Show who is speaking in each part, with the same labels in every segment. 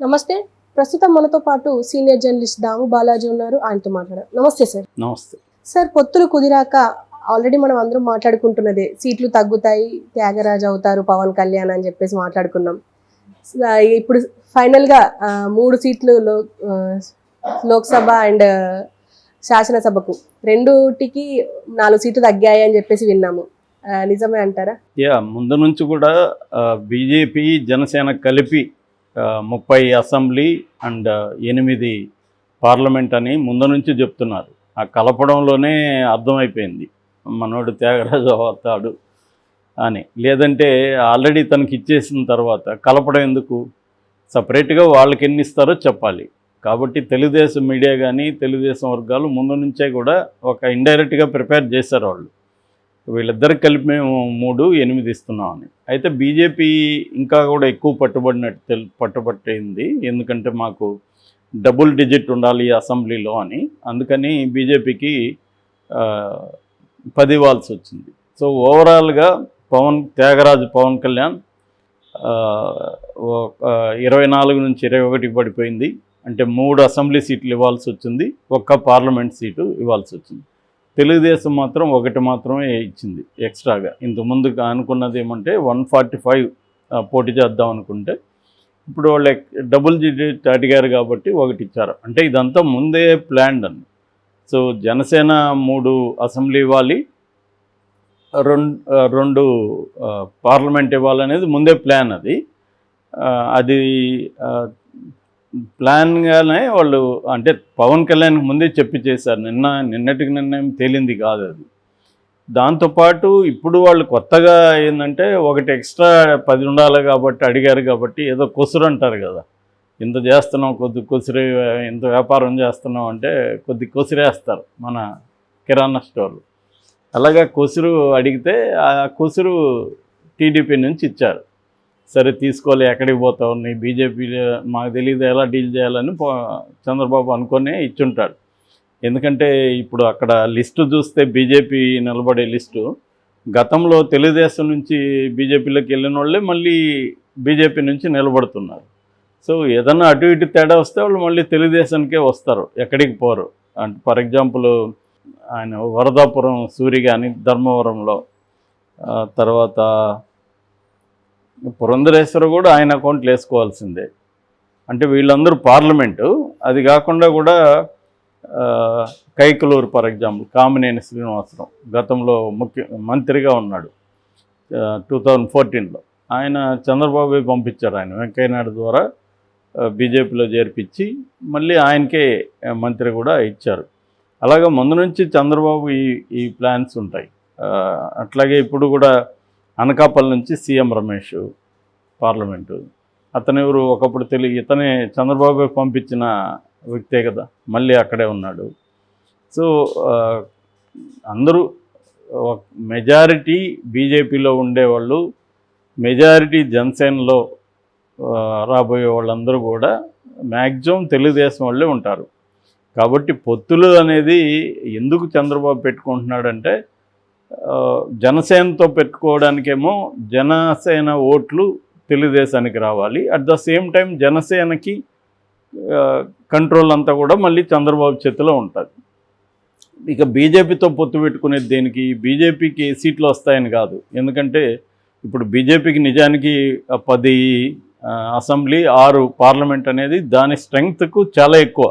Speaker 1: నమస్తే. ప్రస్తుతం మనతో పాటు సీనియర్ జర్నలిస్ట్ దాము బాలాజీ ఉన్నారు. ఆయనతో మాట్లాడారు నమస్తే సార్.
Speaker 2: నమస్తే.
Speaker 1: సార్ పొత్తులు కుదిరాక ఆల్రెడీ మనం అందరం మాట్లాడుకుంటున్నదే. సీట్లు తగ్గుతాయి త్యాగరాజు అవుతారు పవన్ కళ్యాణ్ అని చెప్పేసి మాట్లాడుకున్నాం. ఇప్పుడు ఫైనల్గా ఆ, మూడు సీట్లు లోక్సభ అండ్ శాసనసభకు రెండుటికి నాలుగు సీట్లు తగ్గాయి అని చెప్పేసి విన్నాము. నిజమే అంటారా?
Speaker 2: యా ముందు నుంచి కూడా బీజేపీ జనసేన కలిపి ముప్పై అసెంబ్లీ అండ్ ఎనిమిది పార్లమెంట్ అని ముందు నుంచి చెప్తున్నారు. ఆ కలపడంలోనే అర్థమైపోయింది. మనోడు త్యాగరాజు అవుతాడు అని. లేదంటే ఆల్రెడీ తనకి ఇచ్చేసిన తర్వాత కలపడం ఎందుకు? సపరేట్గా వాళ్ళకి ఎన్ని ఇస్తారో చెప్పాలి. కాబట్టి తెలుగుదేశం మీడియా కానీ తెలుగుదేశం వర్గాలు ముందు నుంచే కూడా ఒక ఇండైరెక్ట్గా ప్రిపేర్ చేశారు వాళ్ళు. వీళ్ళిద్దరికి కలిపి మేము మూడు ఎనిమిది ఇస్తున్నామని. అయితే బీజేపీ ఇంకా కూడా ఎక్కువ పట్టుబడినట్టు తెలు పట్టుబట్టింది. ఎందుకంటే మాకు డబుల్ డిజిట్ ఉండాలి ఈ అసెంబ్లీలో అని. అందుకని బీజేపీకి పది ఇవ్వాల్సి వచ్చింది. సో ఓవరాల్గా పవన్ త్యాగరాజు పవన్ కళ్యాణ్ ఒక ఇరవై నాలుగు నుంచి ఇరవై ఒకటికి పడిపోయింది. అంటే మూడు అసెంబ్లీ సీట్లు ఇవ్వాల్సి వచ్చింది. ఒక్క పార్లమెంట్ సీటు ఇవ్వాల్సి వచ్చింది. తెలుగుదేశం మాత్రం ఒకటి మాత్రమే ఇచ్చింది ఎక్స్ట్రాగా. ఇంత అనుకున్నది ఏమంటే వన్ ఫార్టీ ఫైవ్ పోటీ చేద్దాం అనుకుంటే ఇప్పుడు వాళ్ళు డబుల్ డిజిట్ అడిగారు కాబట్టి ఒకటి ఇచ్చారు. అంటే ఇదంతా ముందే ప్లాన్డ్ అని సో జనసేన మూడు అసెంబ్లీ ఇవ్వాలి రెండు రెండు పార్లమెంట్ ఇవ్వాలనేది ముందే ప్లాన్ అది. అది ప్లాన్గానే వాళ్ళు అంటే పవన్ కళ్యాణ్ ముందే చెప్పి చేశారు. నిన్న నిన్నటికి నిన్న తేలింది కాదు అది. దాంతోపాటు ఇప్పుడు వాళ్ళు కొత్తగా ఏంటంటే ఒకటి ఎక్స్ట్రా పది ఉండాలి కాబట్టి అడిగారు కాబట్టి ఏదో కొసురు అంటారు కదా. ఇంత చేస్తున్నాం కొద్ది కొసురు ఇంత వ్యాపారం చేస్తున్నాం అంటే కొద్ది కొసురేస్తారు మన కిరాణా స్టోర్లు. అలాగా కొసురు అడిగితే ఆ కొసురు టీడీపీ నుంచి ఇచ్చారు. సరే తీసుకోలే ఎక్కడికి పోతావు? నీ బీజేపీ మాకు తెలియదు ఎలా డీల్ చేయాలని చంద్రబాబు అనుకునే ఇచ్చుంటాడు. ఎందుకంటే ఇప్పుడు అక్కడ లిస్టు చూస్తే బీజేపీ నిలబడే లిస్టు. గతంలో తెలుగుదేశం నుంచి బీజేపీలోకి వెళ్ళిన వాళ్ళే మళ్ళీ బీజేపీ నుంచి నిలబడుతున్నారు. సో ఏదన్నా అటు ఇటు తేడా వస్తే వాళ్ళు మళ్ళీ తెలుగుదేశానికే వస్తారు ఎక్కడికి పోరు. అంటే ఫర్ ఎగ్జాంపుల్ ఆయన వరదాపురం సూరి కానీ ధర్మవరంలో తర్వాత పురంధరేశ్వర కూడా ఆయన అకౌంట్లు వేసుకోవాల్సిందే. అంటే వీళ్ళందరూ పార్లమెంటు. అది కాకుండా కూడా కైకలూరు ఫర్ ఎగ్జాంపుల్ కామినేని శ్రీనివాసరావు గతంలో ముఖ్య మంత్రిగా ఉన్నాడు. టూ థౌజండ్ ఫోర్టీన్లో. ఆయన చంద్రబాబు పంపించారు ఆయన వెంకయ్యనాయుడు ద్వారా బీజేపీలో చేర్పించి మళ్ళీ ఆయనకే మంత్రి కూడా ఇచ్చారు. అలాగే ముందు నుంచి చంద్రబాబు ఈ ఈ ప్లాన్స్ ఉంటాయి. అట్లాగే ఇప్పుడు కూడా అనకాపల్లి నుంచి సీఎం రమేష్ పార్లమెంటు. అతను ఎవరు? ఒకప్పుడు తెలియ ఇతనే చంద్రబాబు పంపించిన వ్యక్తే కదా మళ్ళీ అక్కడే ఉన్నాడు. సో అందరూ మెజారిటీ బీజేపీలో ఉండేవాళ్ళు మెజారిటీ జనసేనలో రాబోయే వాళ్ళందరూ కూడా మ్యాక్సిమం తెలుగుదేశం వాళ్ళే ఉంటారు. కాబట్టి పొత్తులు అనేది ఎందుకు చంద్రబాబు పెట్టుకుంటున్నాడంటే జనసేనతో పెట్టుకోవడానికేమో జనసేన ఓట్లు తెలుగుదేశానికి రావాలి. అట్ ద సేమ్ టైం జనసేనకి కంట్రోల్ అంతా కూడా మళ్ళీ చంద్రబాబు చేతిలో ఉంటుంది. ఇక బీజేపీతో పొత్తు పెట్టుకునేది దేనికి? బీజేపీకి సీట్లు వస్తాయని కాదు. ఎందుకంటే ఇప్పుడు బీజేపీకి నిజానికి పది అసెంబ్లీ ఆరు పార్లమెంట్ అనేది దాని స్ట్రెంగ్త్కు చాలా ఎక్కువ.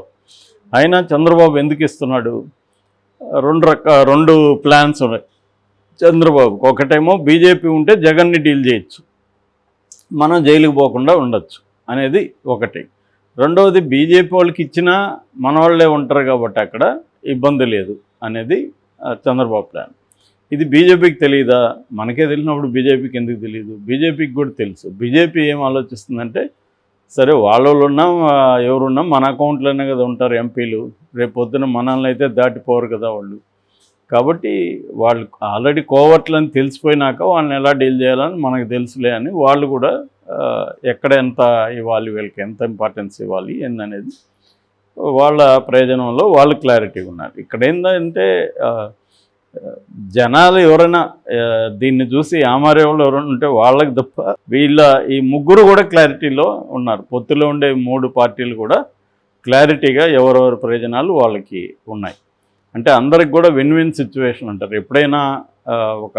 Speaker 2: అయినా చంద్రబాబు ఎందుకు ఇస్తున్నాడు? రెండు రక రెండు ప్లాన్స్ ఉన్నాయి. చంద్రబాబుకి. ఒకటేమో బీజేపీ ఉంటే జగన్ని డీల్ చేయొచ్చు. మనం జైలుకి పోకుండా ఉండొచ్చు అనేది ఒకటి. రెండవది బీజేపీ వాళ్ళకి ఇచ్చినా మన వాళ్ళే ఉంటారు కాబట్టి అక్కడ ఇబ్బంది లేదు అనేది చంద్రబాబు ప్లాన్. ఇది బీజేపీకి తెలియదా మనకే తెలిసినప్పుడు బీజేపీకి ఎందుకు తెలియదు బీజేపీకి కూడా తెలుసు. బీజేపీ ఏం ఆలోచిస్తుందంటే సరే వాళ్ళు ఉన్నా ఎవరున్నా మన అకౌంట్లోనే కదా ఉంటారు ఎంపీలు. రేపు పొద్దున మనల్ని అయితే దాటిపోరు కదా వాళ్ళు. కాబట్టి వాళ్ళు ఆల్రెడీ కోవట్లని తెలిసిపోయినాక వాళ్ళని ఎలా డీల్ చేయాలని మనకు తెలుసులే అని వాళ్ళు కూడా ఎక్కడ ఎంత ఇవ్వాలి వీళ్ళకి ఎంత ఇంపార్టెన్స్ ఇవ్వాలి ఏందనేది వాళ్ళ ప్రయోజనంలో వాళ్ళు క్లారిటీ ఉన్నారు. ఇక్కడ ఏంటంటే జనాలు ఎవరైనా దీన్ని చూసి ఆమారే వాళ్ళు ఎవరైనా ఉంటే వాళ్ళకి తప్ప వీళ్ళ ఈ ముగ్గురు కూడా క్లారిటీలో ఉన్నారు. పొత్తులో ఉండే మూడు పార్టీలు కూడా క్లారిటీగా ఎవరెవరి ప్రయోజనాలు వాళ్ళకి ఉన్నాయి. అంటే అందరికి కూడా విన్ విన్ సిచ్యువేషన్ అంటారు. ఎప్పుడైనా ఒక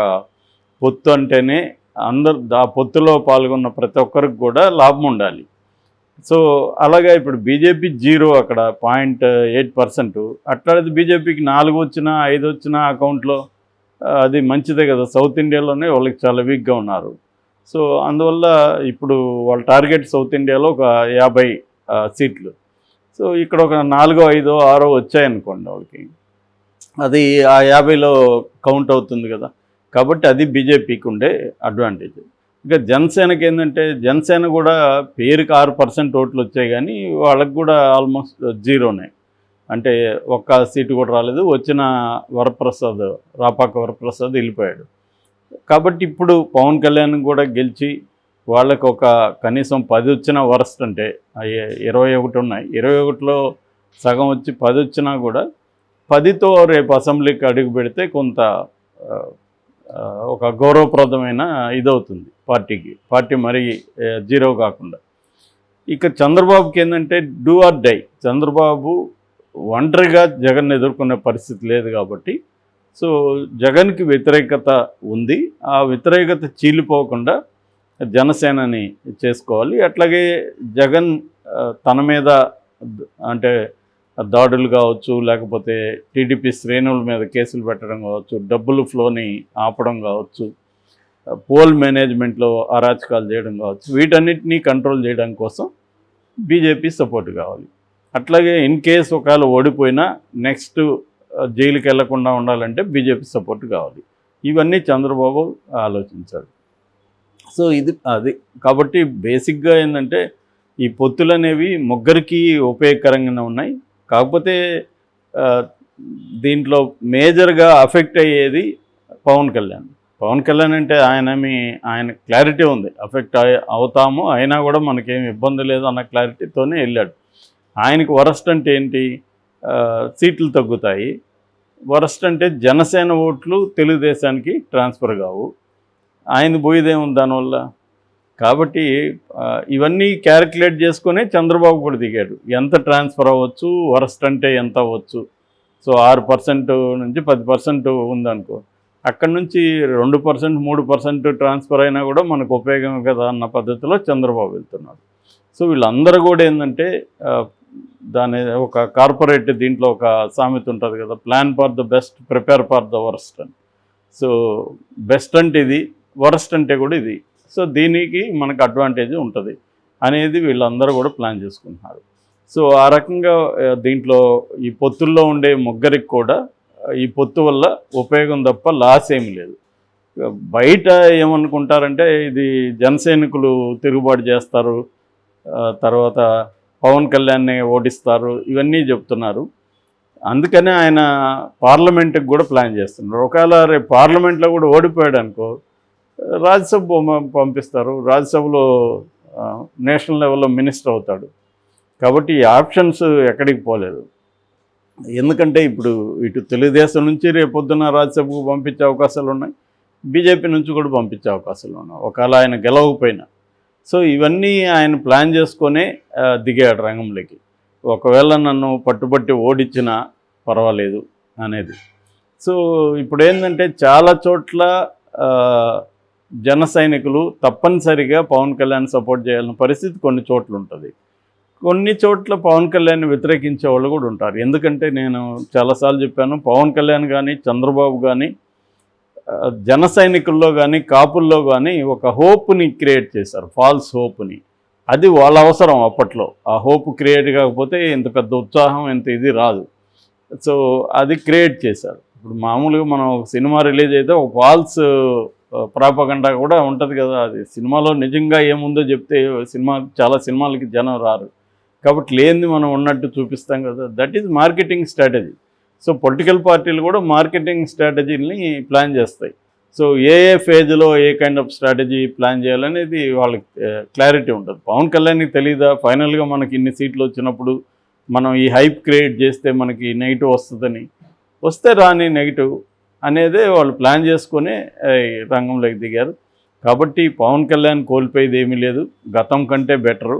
Speaker 2: పొత్తు అంటేనే అందరు ఆ పొత్తులో పాల్గొన్న ప్రతి ఒక్కరికి కూడా లాభం ఉండాలి. సో అలాగే ఇప్పుడు బీజేపీ జీరో అక్కడ పాయింట్ ఎయిట్ పర్సెంట్. అట్లాంటిది బీజేపీకి నాలుగు వచ్చినా ఐదు వచ్చినా అకౌంట్లో అది మంచిదే కదా. సౌత్ ఇండియాలోనే వాళ్ళకి చాలా వీక్గా ఉన్నారు. సో అందువల్ల ఇప్పుడు వాళ్ళ టార్గెట్ సౌత్ ఇండియాలో ఒక యాభై సీట్లు. సో ఇక్కడ ఒక నాలుగో ఐదో ఆరో వచ్చాయనుకోండి వాళ్ళకి. అది ఆ యాభైలో కౌంట్ అవుతుంది కదా. కాబట్టి అది బీజేపీకి ఉండే అడ్వాంటేజ్ ఇక జనసేనకి ఏంటంటే జనసేన కూడా పేరుకి ఆరు పర్సెంట్ ఓట్లు వచ్చాయి కానీ వాళ్ళకి కూడా ఆల్మోస్ట్ జీరోనే అంటే ఒక్క సీటు కూడా రాలేదు. వచ్చిన వరప్రసాద్ రాపాక వరప్రసాద్ వెళ్ళిపోయాడు. కాబట్టి ఇప్పుడు పవన్ కళ్యాణ్ కూడా గెలిచి వాళ్ళకి ఒక కనీసం పది వచ్చిన వరస్ట్ అంటే ఇరవై ఒకటి ఉన్నాయి. ఇరవై ఒకటిలో సగం వచ్చి పది వచ్చినా కూడా పదితో రేపు అసెంబ్లీకి అడుగు పెడితే కొంత ఒక గౌరవప్రదమైన ఇదవుతుంది పార్టీకి. పార్టీ మరీ జీరో కాకుండా. ఇక చంద్రబాబుకి ఏంటంటే డూ ఆర్ డై. చంద్రబాబు ఒంటరిగా జగన్ ఎదుర్కొనే పరిస్థితి లేదు కాబట్టి సో జగన్కి వ్యతిరేకత ఉంది. ఆ వ్యతిరేకత చీలిపోకుండా జనసేనని చేసుకోవాలి. అట్లాగే జగన్ తన మీద అంటే దాడులు కావచ్చు లేకపోతే టీడీపీ శ్రేణుల మీద కేసులు పెట్టడం కావచ్చు డబ్బులు ఫ్లోని ఆపడం కావచ్చు పోల్ మేనేజ్మెంట్లో అరాచకాలు చేయడం కావచ్చు వీటన్నిటినీ కంట్రోల్ చేయడం కోసం బీజేపీ సపోర్ట్ కావాలి. అట్లాగే ఇన్ కేస్ ఒకవేళ ఓడిపోయినా నెక్స్ట్ జైలుకి వెళ్ళకుండా ఉండాలంటే బీజేపీ సపోర్ట్ కావాలి. ఇవన్నీ చంద్రబాబు ఆలోచించాడు సో ఇది అది. కాబట్టి బేసిక్గా ఏంటంటే ఈ పొత్తులు అనేవి ముగ్గురికి ఉపయోగకరంగానే ఉన్నాయి. కాకపోతే దీంట్లో మేజర్గా అఫెక్ట్ అయ్యేది పవన్ కళ్యాణ్. పవన్ కళ్యాణ్ అంటే ఆయన మీ ఆయన క్లారిటీ ఉంది. అఫెక్ట్ అవుతాము అయినా కూడా మనకేం ఇబ్బంది లేదు అన్న క్లారిటీతోనే వెళ్ళాడు. ఆయనకి వరస్ట్ అంటే ఏంటి? సీట్లు తగ్గుతాయి. వరస్ట్ అంటే జనసేన ఓట్లు తెలుగుదేశానికి ట్రాన్స్ఫర్ కావు. ఆయన పోయేదేముంది దానివల్ల? కాబట్టి ఇవన్నీ క్యాలిక్యులేట్ చేసుకునే చంద్రబాబు కూడా దిగాడు. ఎంత ట్రాన్స్ఫర్ అవ్వచ్చు వరస్ట్ అంటే ఎంత అవ్వచ్చు? సో ఆరు పర్సెంట్ నుంచి పది పర్సెంట్ ఉందనుకో అక్కడ నుంచి రెండు పర్సెంట్ మూడు పర్సెంట్ ట్రాన్స్ఫర్ అయినా కూడా మనకు ఉపయోగం కదా అన్న పద్ధతిలో చంద్రబాబు వెళ్తున్నాడు. సో వీళ్ళందరూ కూడా ఏంటంటే దాని ఒక కార్పొరేట్ దీంట్లో ఒక సామెత ఉంటుంది కదా plan for the best prepare for the worst అని. సో బెస్ట్ అంటే ఇది వరస్ట్ అంటే కూడా ఇది. సో దీనికి మనకు అడ్వాంటేజ్ ఉంటుంది అనేది వీళ్ళందరూ కూడా ప్లాన్ చేసుకుంటున్నారు. సో ఆ రకంగా దీంట్లో ఈ పొత్తుల్లో ఉండే ముగ్గురికి కూడా ఈ పొత్తు వల్ల ఉపయోగం తప్ప లాస్ ఏమి లేదు. బయట ఏమనుకుంటారంటే ఇది జనసైనికులు తిరుగుబాటు చేస్తారు తర్వాత పవన్ కళ్యాణ్ని ఓడిస్తారు ఇవన్నీ చెప్తున్నారు. అందుకనే ఆయన పార్లమెంట్కి కూడా ప్లాన్ చేస్తున్నారు. ఒకవేళ రేపు పార్లమెంట్లో కూడా ఓడిపోయాడు అనుకో రాజ్యసభ పంపిస్తారు. రాజ్యసభలో నేషనల్ లెవెల్లో మినిస్టర్ అవుతాడు. కాబట్టి ఈ ఆప్షన్స్ ఎక్కడికి పోలేదు. ఎందుకంటే ఇప్పుడు ఇటు తెలుగుదేశం నుంచి రేపొద్దున రాజ్యసభకు పంపించే అవకాశాలు ఉన్నాయి. బీజేపీ నుంచి కూడా పంపించే అవకాశాలు ఉన్నాయి. ఒకవేళ ఆయన గెలవకపోయినా. సో ఇవన్నీ ఆయన ప్లాన్ చేసుకొనే దిగాడు రంగంలోకి. ఒకవేళ నన్ను పట్టుబట్టి ఓడించినా పర్వాలేదు అనేది. సో ఇప్పుడు ఏంటంటే చాలా చోట్ల జన సైనికులు తప్పనిసరిగా పవన్ కళ్యాణ్ సపోర్ట్ చేయాల్సిన పరిస్థితి కొన్ని చోట్ల ఉంటుంది. కొన్ని చోట్ల పవన్ కళ్యాణ్ వ్యతిరేకించే వాళ్ళు కూడా ఉంటారు. ఎందుకంటే నేను చాలాసార్లు చెప్పాను పవన్ కళ్యాణ్ కానీ చంద్రబాబు కానీ జన సైనికుల్లో కానీ కాపుల్లో కానీ ఒక హోప్ని క్రియేట్ చేశారు. ఫాల్స్ హోప్ని. అది వాళ్ళ అవసరం అప్పట్లో. ఆ హోప్ క్రియేట్ కాకపోతే ఇంత పెద్ద ఉత్సాహం ఇంత ఇది రాదు. సో అది క్రియేట్ చేశారు. ఇప్పుడు మామూలుగా మనం ఒక సినిమా రిలీజ్ అయితే ఒక ఫాల్స్ ప్రాపగండా కూడా ఉంటుంది కదా. అది సినిమాలో నిజంగా ఏముందో చెప్తే సినిమా చాలా సినిమాలకి జనం రారు. కాబట్టి లేనిది మనం ఉన్నట్టు చూపిస్తాం కదా. That is marketing strategy so political పార్టీలు కూడా మార్కెటింగ్ స్ట్రాటజీని ప్లాన్ చేస్తాయి. సో ఏ ఏ ఫేజ్లో a kind of strategy plan చేయాలనేది వాళ్ళకి క్లారిటీ ఉంటుంది. పవన్ కళ్యాణ్కి తెలీదా? ఫైనల్గా మనకి ఇన్ని సీట్లు వచ్చినప్పుడు మనం ఈ హైప్ క్రియేట్ చేస్తే మనకి నెగిటివ్ వస్తుందని. వస్తే రాని నెగిటివ్ అనేదే వాళ్ళు ప్లాన్ చేసుకొని రంగంలోకి దిగారు. కాబట్టి పవన్ కళ్యాణ్ కోల్పోయేది ఏమీ లేదు. గతం కంటే బెటరు.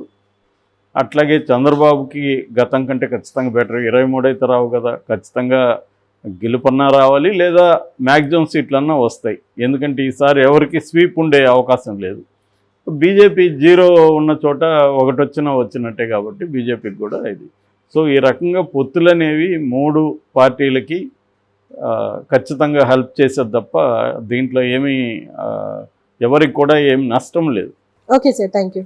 Speaker 2: అట్లాగే చంద్రబాబుకి గతం కంటే ఖచ్చితంగా బెటర్. ఇరవై మూడైతే రావు కదా. ఖచ్చితంగా గెలుపన్నా రావాలి లేదా మ్యాక్సిమం సీట్లన్నా వస్తాయి. ఎందుకంటే ఈసారి ఎవరికి స్వీప్ ఉండే అవకాశం లేదు. బీజేపీ జీరో ఉన్న చోట ఒకటి వచ్చినా వచ్చినట్టే కాబట్టి బీజేపీకి కూడా ఇది. సో ఈ రకంగా పొత్తులు అనేవి మూడు పార్టీలకి ఖచ్చితంగా హెల్ప్ చేసేది తప్ప దీంట్లో ఏమీ ఎవరికి కూడా ఏం నష్టం లేదు.
Speaker 1: Okay sir thank you